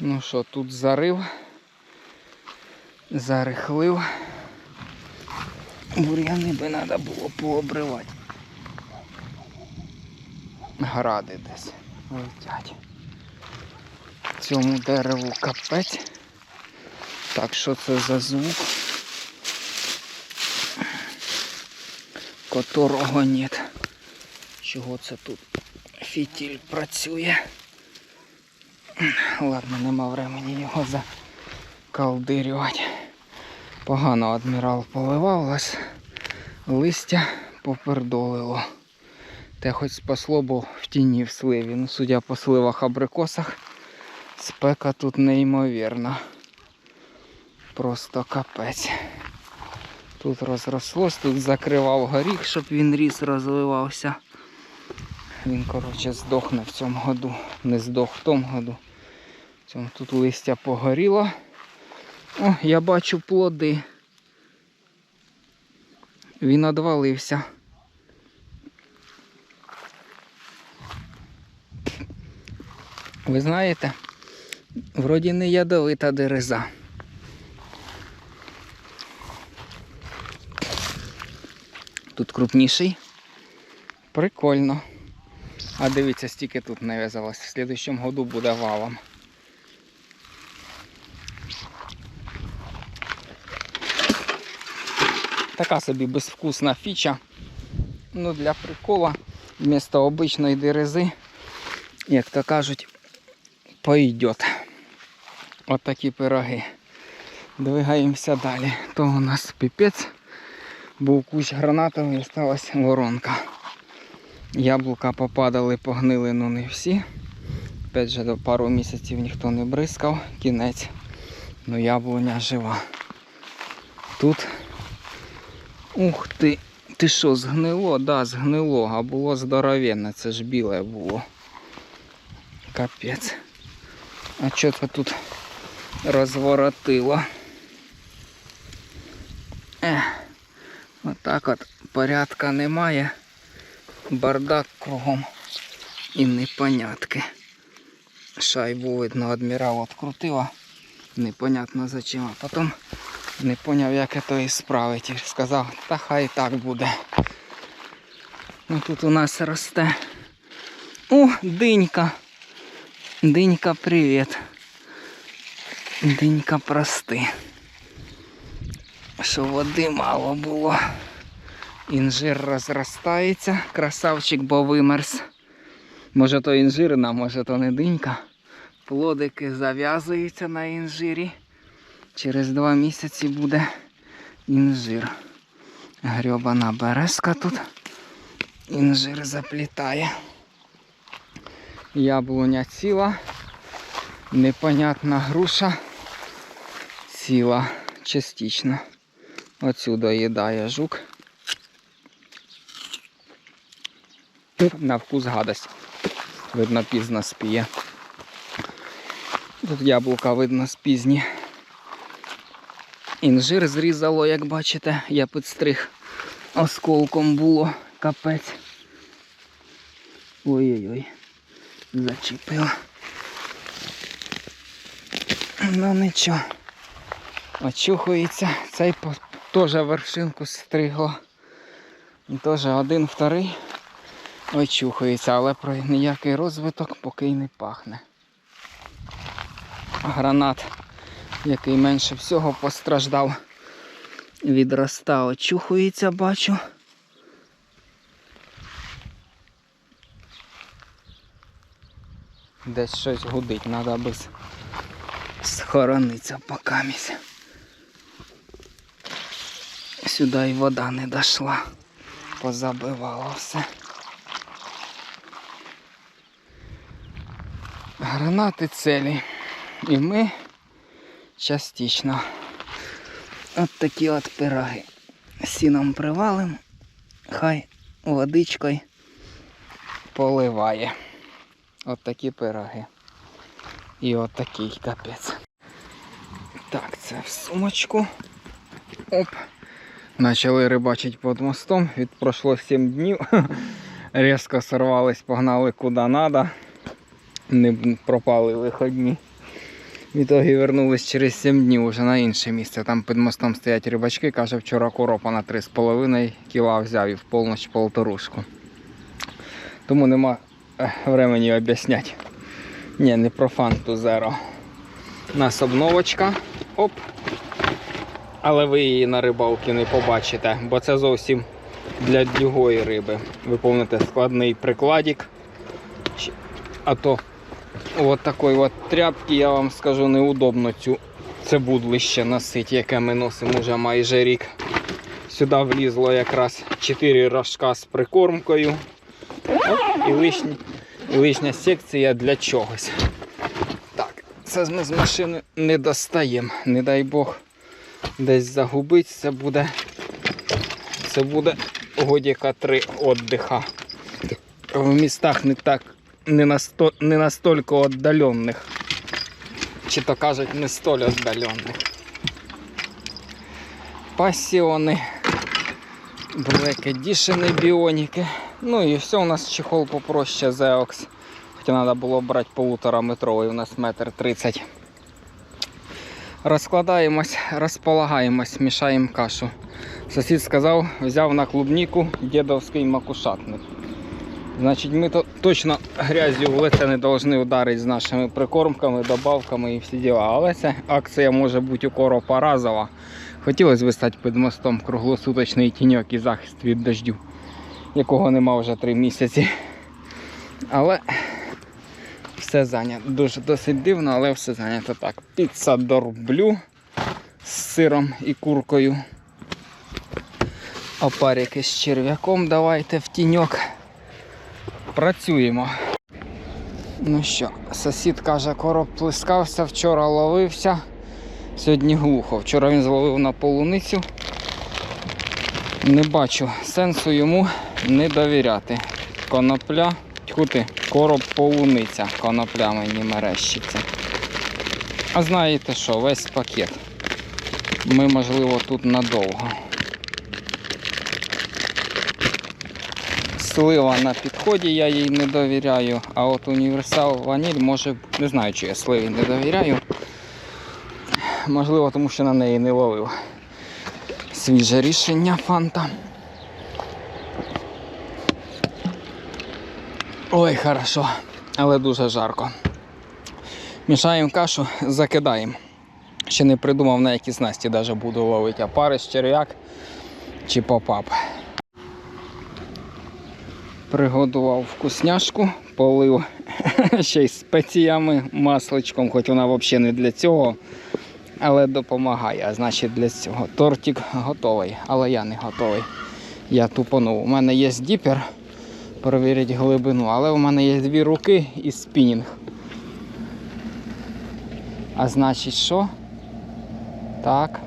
Ну що, тут зарив, зарихлив. Бур'яни би треба було пообривати. Гради десь летять. Цьому дереву капець. Так, що це за звук? Которого нет. Чого це тут фітіль працює? Ладно, нема времени його закалдирювати. Погано адмірал поливав лас, листя попердолило. Те хоч спасло, бо в тіні в сливі. Ну, судя по сливах абрикосах, спека тут неймовірна. Просто капець. Тут розрослось, тут закривав горіх, щоб він ріс, розвивався. Він, коротше, здохне в цьому году. Не здох в тому году. Тут листя погоріло. О, я бачу плоди. Він одвалився. Ви знаєте, вроді не ядовита дереза. Тут крупніший. Прикольно. А дивіться, стільки тут нав'язалось. В слідчому году буде валом. Така собі безвкусна фіча. Ну, для прикола, вмісто обичної дерези, як то кажуть, пойдет. От такі пироги. Двигаємося далі. То у нас піпець. Був кущ гранатовий, осталась воронка. Яблука попадали, погнили, ну не всі. Опять же, до пару місяців ніхто не бризкав, кінець. Ну яблуня жива. Тут. Ух ти! Ти що, згнило? Да, згнило, а було здоровенне, це ж біле було. Капець. А що це тут розворотило? Ех. Отак от порядка немає. Бардак кругом і непонятки. Шайбу видно, адмірал відкрутила. Непонятно зачем. А потім не поняв, як це і справити. Сказав, та хай так буде. Ну тут у нас росте. О, динька. Динька, привіт. Динька прости. Що води мало було. Інжир розростається, красавчик, бо вимерз. Може то інжирна, може то не динька. Плодики зав'язуються на інжирі. Через два місяці буде інжир. Грьобана березка тут. Інжир заплітає. Яблуня ціла. Непонятна груша. Ціла частично. Отсюда їдає жук. На вкус гадость. Видно, пізно спіє. Тут яблука видно спізні. Інжир зрізало, як бачите, я підстриг осколком було капець. Ой-ой-ой, зачепила. Ну нічого. Очухується. Цей теж вершинку стригло. Теж один, вторий очухується, але про ніякий розвиток поки й не пахне. Гранат, який менше всього постраждав, відроста, очухується, бачу. Десь щось гудить, треба с- схоронитися покамість. Сюди і вода не дошла. Позабивало все. Гранати целі. І ми частично. От такі от пироги. Сіном привалим, хай водичкою поливає. От такі пироги. І от такий капець. Так, це в сумочку. Оп. Почали рибачити під мостом. Від пройшло 7 днів. Різко сорвались, погнали куди треба. Не пропали виходні. В ітогі вернулись через 7 днів уже на інше місце. Там під мостом стоять рибачки. Каже, вчора коропа на 3,5 кіла взяв і в полніч полторушку. Тому нема е, времени об'ясняти. Ні, не про фанту зеро. У нас обновочка. Оп. Але ви її на рибалці не побачите, бо це зовсім для другої риби. Ви помните складний прикладик. А то от такої от тряпки, я вам скажу, неудобно цю цибудлище носити, яке ми носимо вже майже рік. Сюди влізло якраз 4 рожка з прикормкою. Оп, і, лишні, і лишня секція для чогось. Так, це ми з машини не достаємо. Не дай Бог десь загубить, це буде. Це буде годіка 3 віддиха. В містах не так не, насто, не настільки віддалених. Чи то кажуть, не столь віддалених. Пасіони, Black Edition біоніки. Ну і все, у нас чехол попроще Zeox. Хоча треба було брати полутора метровий, у нас метр тридцять. Розкладаємось, розполагаємось, мішаємо кашу. Сусід сказав, взяв на клубніку дідовський макушатник. Значить, ми то точно грязю в лице не повинні ударити з нашими прикормками, добавками і всі діла. Але ця акція може бути у коропа разова. Хотілося б стати під мостом круглосуточний тіньок і захист від дождю, якого нема вже три місяці. Але все зайнято. Дуже досить дивно, але все зайнято так. Піца дорблю з сиром і куркою. Опарики з черв'яком давайте в тіньок. Працюємо. Ну що, сусід каже, короб плескався, вчора ловився. Сьогодні глухо. Вчора він зловив на полуницю. Не бачу сенсу йому не довіряти. Конопля, тьху ти, короб полуниця, конопля мені мерещиться. А знаєте що, весь пакет. Ми, можливо, тут надовго. Слива на підході, я їй не довіряю, а от універсал ваніль може, не знаю, чи я сливі не довіряю. Можливо, тому що на неї не ловив. Свіже рішення фанта. Ой, хорошо, але дуже жарко. Мішаємо кашу, закидаємо. Ще не придумав на які снасті навіть буду ловити, а парис, черв'як чи попап. Приготував вкусняшку, полив ще й спеціями, масличком, хоч вона взагалі не для цього, але допомагає. А значить для цього. Тортик готовий, але я не готовий. Я тупонув. У мене є діпер, перевірити глибину, але у мене є дві руки і спінінг. А значить що? Так.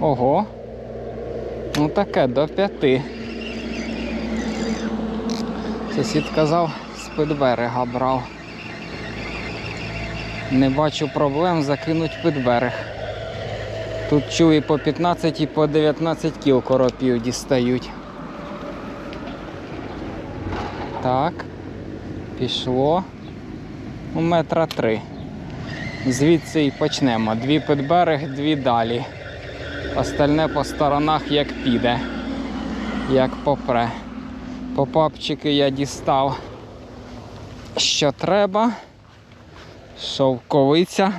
Ого. Ну таке до п'яти. Сусід казав, з-під берега брав. Не бачу проблем закинуть під берег. Тут чую і по 15 і по 19 кіл коропів дістають. Так, пішло. У метра три. Звідси і почнемо. Дві під берег, дві далі. Остальне по сторонах як піде, як попре. Попапчики я дістав, що треба. Шовковиця.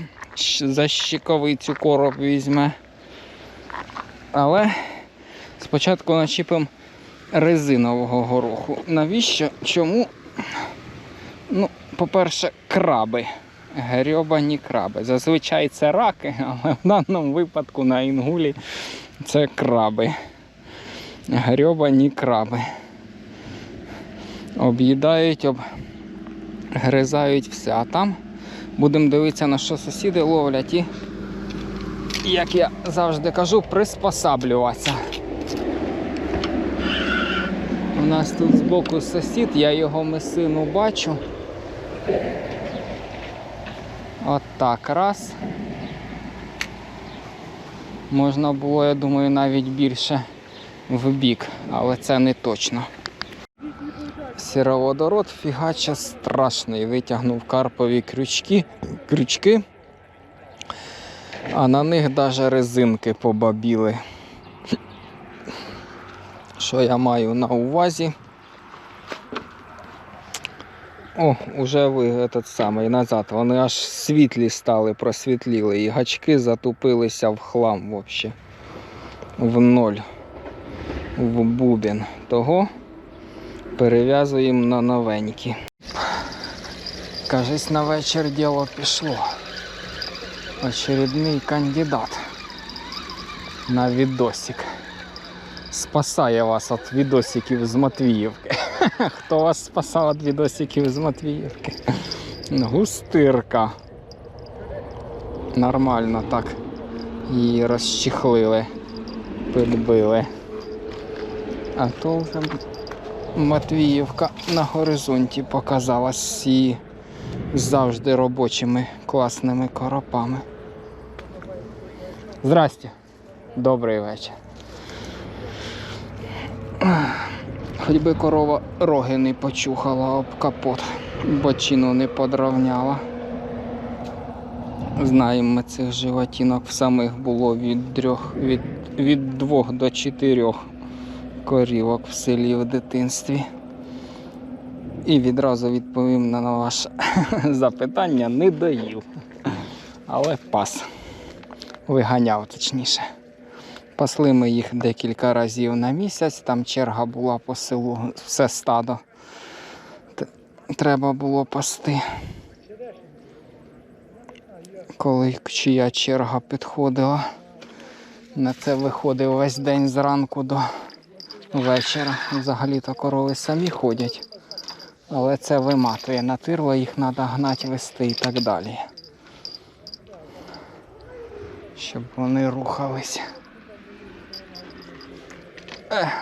За щиковицю короб візьме. Але спочатку начіпимо резинового гороху. Навіщо? Чому? Ну, по-перше, краби. Грьобані краби. Зазвичай це раки, але в даному випадку на інгулі це краби. Грьобані краби об'їдають, обгризають все. А там будемо дивитися, на що сусіди ловлять і, як я завжди кажу, приспосаблюватися. У нас тут збоку сусід, я його мисину бачу. От так, раз. Можна було, я думаю, навіть більше в бік, але це не точно. Сіроводород фігача страшний. Витягнув карпові крючки, крючки, а на них навіть резинки побабіли. Що я маю на увазі? О, уже ви этот самий назад. Вони аж світлі стали, просвітліли. І гачки затупилися в хлам вообще. В ноль. В бубен. Того перев'язуємо на новенькі. Кажись, на вечір діло пішло. Очередний кандидат на відосик. Спасає вас від відосиків з Матвіївки. Хто вас спасав від відосиків з Матвіївки? Густирка. Нормально так її розчехлили, підбили. А то вже Матвіївка на горизонті показалась з її завжди робочими класними коропами. Здрасте. Добрий вечір. Хоч би корова роги не почухала об капот, бочину не подравняла. Знаємо ми цих животінок в самих було від, трьох, від, від двох до чотирьох корівок в селі в дитинстві. І відразу відповім на ваше запитання, не доїв. Але пас. Виганяв точніше. Пасли ми їх декілька разів на місяць, там черга була по селу, все стадо. Треба було пасти. Коли чия черга підходила, на це виходив весь день зранку до вечора. Взагалі-то корови самі ходять. Але це виматує. На тирло їх треба гнати, вести і так далі. Щоб вони рухалися.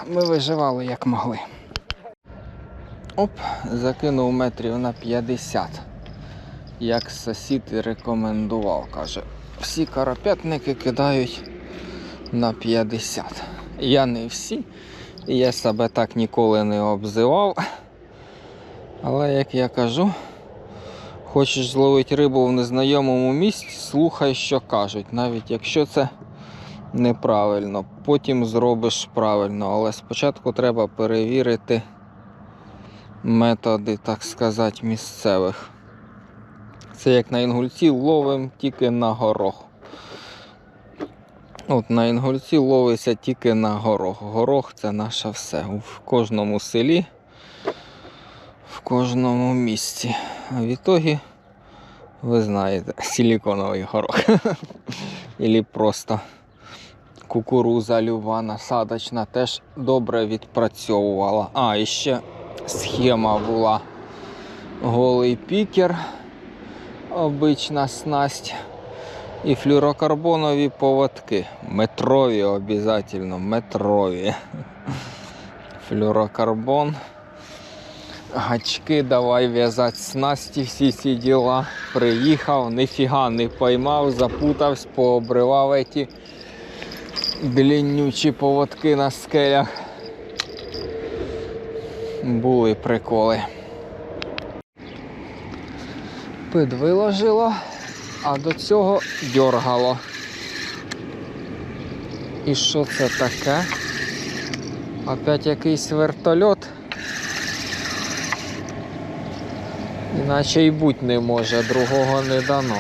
Ми виживали як могли. Оп, закинув метрів на 50. Як сусід рекомендував, каже. Всі карапетники кидають на 50. Я не всі. Я себе так ніколи не обзивав. Але як я кажу, хочеш зловити рибу в незнайомому місці, слухай, що кажуть, навіть якщо це неправильно, потім зробиш правильно, але спочатку треба перевірити методи, так сказати, місцевих. Це як на інгульці ловим тільки на горох. От на інгульці ловиться тільки на горох. Горох це наше все. В кожному селі, в кожному місці. А в ітогі, ви знаєте, силіконовий горох. Ілі просто кукуруза люба насадочна теж добре відпрацьовувала. А, і ще схема була. Голий пікер, обична снасть. І флюрокарбонові поводки. Метрові обов'язково, метрові. Флюрокарбон. Гачки давай в'язати снасті, всі ці діла. Приїхав, ніфіга не поймав, запутався, пообривав эти длиннючі поводки на скелях. Були приколи. Пид виложило, а до цього дьоргало. І що це таке? Опять якийсь вертольот. Іначе й будь не може, другого не дано.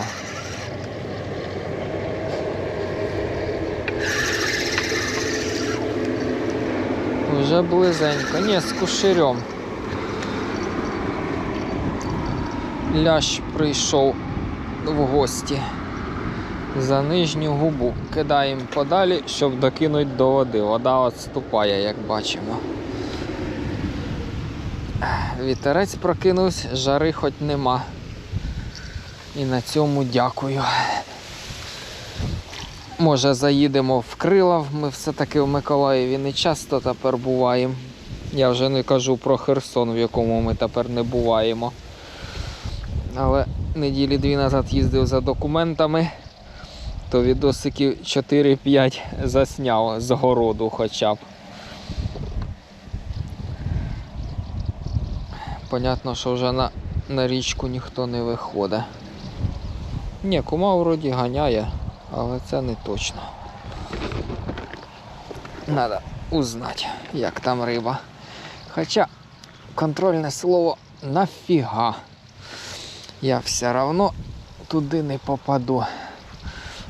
Вже близенько. Ні, з куширем. Лящ прийшов в гості за нижню губу. Кидаємо подалі, щоб докинути до води. Вода відступає, як бачимо. Вітерець прокинувся, жари хоч нема. І на цьому дякую. Може заїдемо в Крилов, ми все-таки в Миколаєві не часто тепер буваємо. Я вже не кажу про Херсон, в якому ми тепер не буваємо. Але неділі дві назад їздив за документами, то відосиків 4-5 засняв з городу хоча б. понятно, що вже на, на річку ніхто не виходить. Ні, кума вроді ганяє, але це не точно. Надо узнати, як там риба. Хоча контрольне слово нафіга. Я все равно туди не попаду.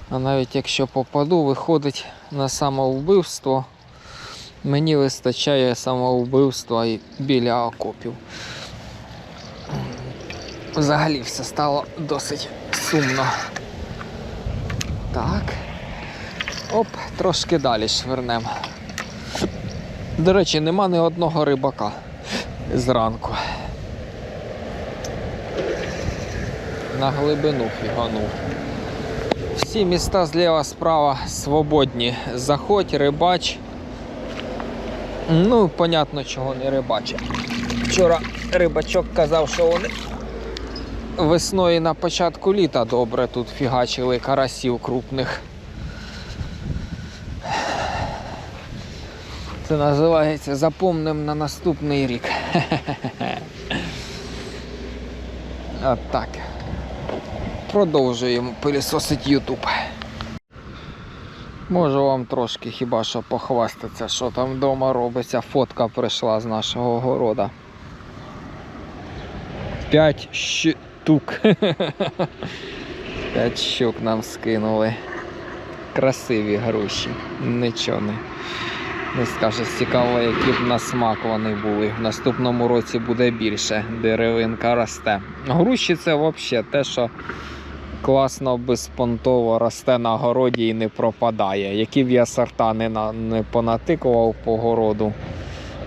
А навіть якщо попаду, виходить на самовбивство. Мені вистачає самовбивства і біля окопів. Взагалі все стало досить сумно. Так. Оп, трошки далі швернемо. До речі, нема ні одного рибака зранку. На глибину фіганув. Всі міста зліва справа свободні. Заходь, рибач. Ну, понятно, чого не рибачить. Вчора рибачок казав, що вони весною на початку літа добре тут фігачили карасів крупних. Це називається запомним на наступний рік. От так. Продовжуємо пилісосити YouTube. Можу вам трошки хіба що похвастатися, що там вдома робиться. Фотка прийшла з нашого города. П'ять штук. П'ять щук нам скинули. Красиві груші. Нічого не. Не скажеш, цікаво, які б на смак вони були. В наступному році буде більше, деревинка росте. Груші це взагалі те, що класно безпонтово росте на городі і не пропадає. Які б я сорта не, на, не понатикував по городу.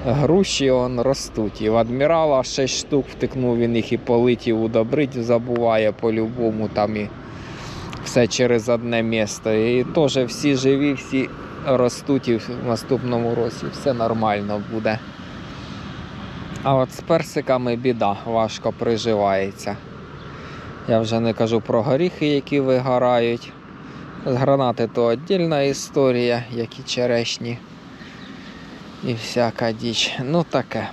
Груші он ростуть. І в адмірала 6 штук втикнув він їх і полетів удобрить, забуває по-любому там і все через одне місто. І теж всі живі, всі ростуть і в наступному році все нормально буде. А от з персиками біда, важко приживається. Я вже не кажу про горіхи, які вигорають. Гранати то віддільна історія, як і черешні. І всяка діч. Ну таке.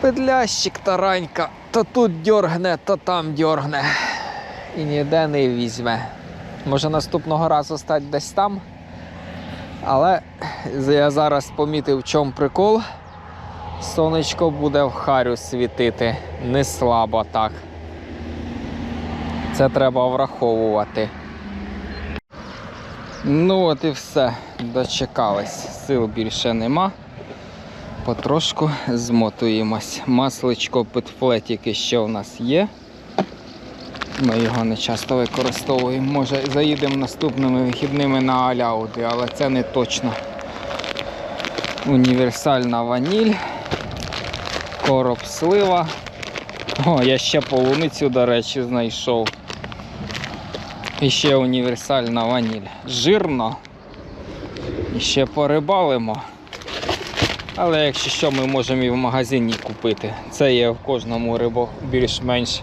Педлящик таранька, то тут дьоргне, то там дьоргне. І ніде не візьме. Може наступного разу стати десь там. Але я зараз помітив, в чому прикол. Сонечко буде в харю світити, не слабо так. Це треба враховувати. Ну от і все, дочекались. Сил більше нема. Потрошку змотуємось. Масличко підфлетіки ще у нас є. Ми його не часто використовуємо. Може заїдемо наступними вихідними на аляуди, але це не точно. Універсальна ваніль, короб слива. О, я ще полуницю, до речі, знайшов. І ще універсальна ваніль. Жирно. І ще порибалимо. Але якщо що, ми можемо і в магазині купити. Це є в кожному рибо більш-менш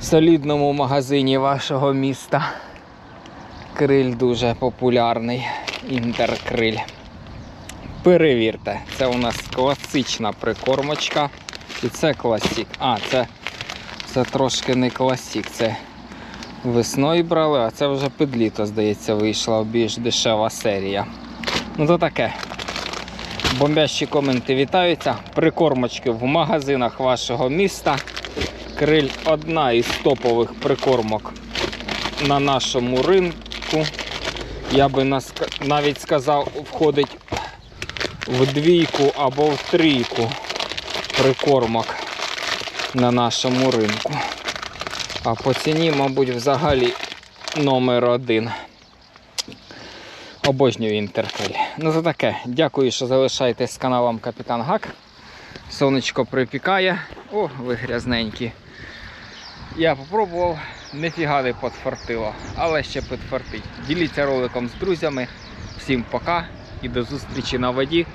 солідному магазині вашого міста. Криль дуже популярний. Інтеркриль. Перевірте, це у нас класична прикормочка. І це класік. А, це, це трошки не класік. Це весною брали, а це вже під літо, здається, вийшла більш дешева серія. Ну то таке. Бомбящі коменти вітаються. Прикормочки в магазинах вашого міста. Криль одна із топових прикормок на нашому ринку. Я би навіть сказав, входить в двійку або в трійку прикормок на нашому ринку. А по ціні, мабуть, взагалі номер один. Обожнюю інтеркриль. Ну це таке. Дякую, що залишаєтесь з каналом Капітан Гак. Сонечко припікає. О, ви грязненькі. Я попробував, ніфіга не підфартило, але ще підфартить. Діліться роликом з друзями. Всім пока і до зустрічі на воді.